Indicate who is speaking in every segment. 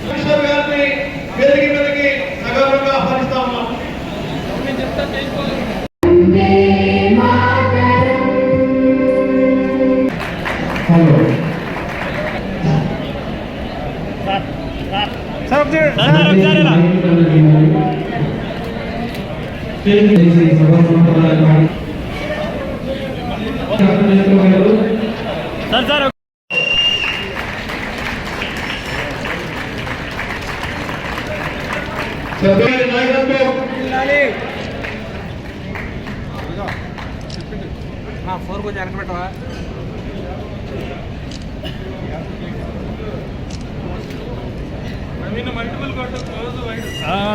Speaker 1: Commissioner గారిని వెతికి వెతికి సగర్వంగా ఆహ్వానిస్తా
Speaker 2: ఉన్నాం. సార్
Speaker 1: సార్ నాయకత్వం.
Speaker 3: ఫోర్ కొంచెం
Speaker 1: వెనకబెట్టవా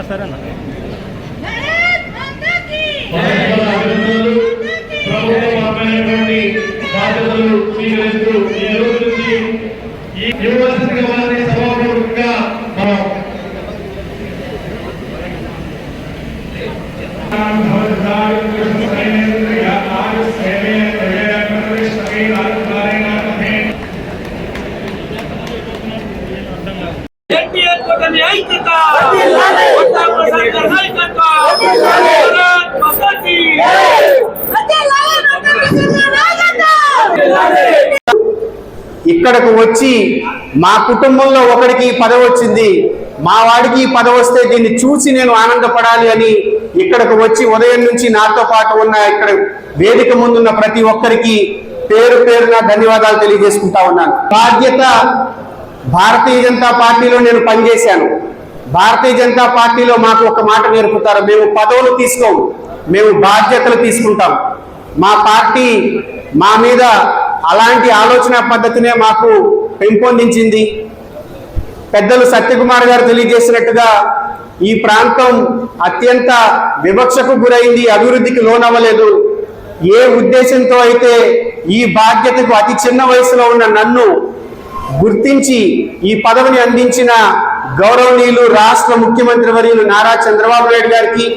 Speaker 1: సరేనా. బాధ్యతలు స్వీకరిస్తూ ఈ రోజు నుంచి
Speaker 4: ఇక్కడకు వచ్చి మా కుటుంబంలో ఒకడికి పదవి వచ్చింది. మా వాడికి పదవి వస్తే దీన్ని చూసి నేను ఆనందపడాలి అని ఇక్కడకు వచ్చి ఉదయం నుంచి నాతో పాటు ఉన్న ఇక్కడ వేదిక ముందున్న ప్రతి ఒక్కరికి పేరు పేరున ధన్యవాదాలు తెలియజేసుకుంటా ఉన్నాను. బాధ్యత భారతీయ జనతా పార్టీలో నేను పనిచేశాను. భారతీయ జనతా పార్టీలో మాకు ఒక మాట నేర్పుతారు. మేము పదవులు తీసుకోము. మేము బాధ్యతలు తీసుకుంటాం. మా పార్టీ మా మీద అలాంటి ఆలోచన పద్ధతినే మాకు పెంపొందించింది. పెద్దలు సత్యకుమార్ గారు తెలియజేసినట్టుగా ఈ ప్రాంతం అత్యంత వివక్షకు గురైంది అభివృద్ధికి లోనవ్వలేదు. ఏ ఉద్దేశంతో అయితే ఈ బాధ్యతకు అతి చిన్న వయసులో ఉన్న నన్ను గుర్తించి ఈ పదవిని అందించిన గౌరవనీయులు రాష్ట్ర ముఖ్యమంత్రి వర్యులు నారా చంద్రబాబు నాయుడు గారికి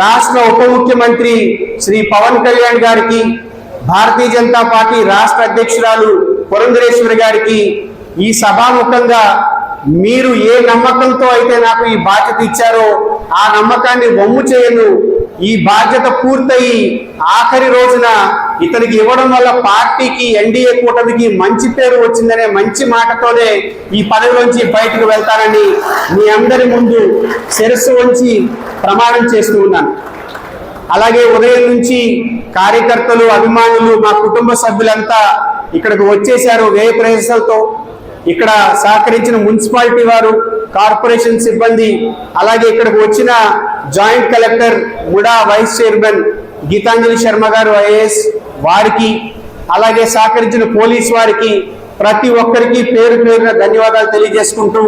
Speaker 4: రాష్ట్ర ఉప ముఖ్యమంత్రి శ్రీ పవన్ కళ్యాణ్ గారికి భారతీయ జనతా పార్టీ రాష్ట్ర అధ్యక్షురాలు పురంధరేశ్వరి గారికి ఈ సభాముఖంగా మీరు ఏ నమ్మకంతో అయితే నాకు ఈ బాధ్యత ఇచ్చారో ఆ నమ్మకాన్ని వమ్ము చేయను. ఈ బాధ్యత పూర్తయి ఆఖరి రోజున ఇతనికి ఇవ్వడం వల్ల పార్టీకి ఎన్డీఏ కూటమికి మంచి పేరు వచ్చిందనే మంచి మాటతోనే ఈ పదవిలోంచి బయటకు వెళ్తానని మీ అందరి ముందు శిరస్సు వంచి ప్రమాణం చేస్తూ ఉన్నాను. అలాగే ఉదయం నుంచి కార్యకర్తలు అభిమానులు మా కుటుంబ సభ్యులంతా ఇక్కడికి వచ్చేశారు వ్యయ ప్రయాసాలతో ఇక్కడ సహకరించిన మున్సిపాలిటీ వారు కార్పొరేషన్ సిబ్బంది అలాగే ఇక్కడికి వచ్చిన joint collector MUDA vice chairman Geetanjali Sharma గారు ఐఏఎస్ వారికి అలాగే సహకరించిన పోలీస్ వారికి ప్రతి ఒక్కరికి పేరు పేరున ధన్యవాదాలు తెలియజేసుకుంటూ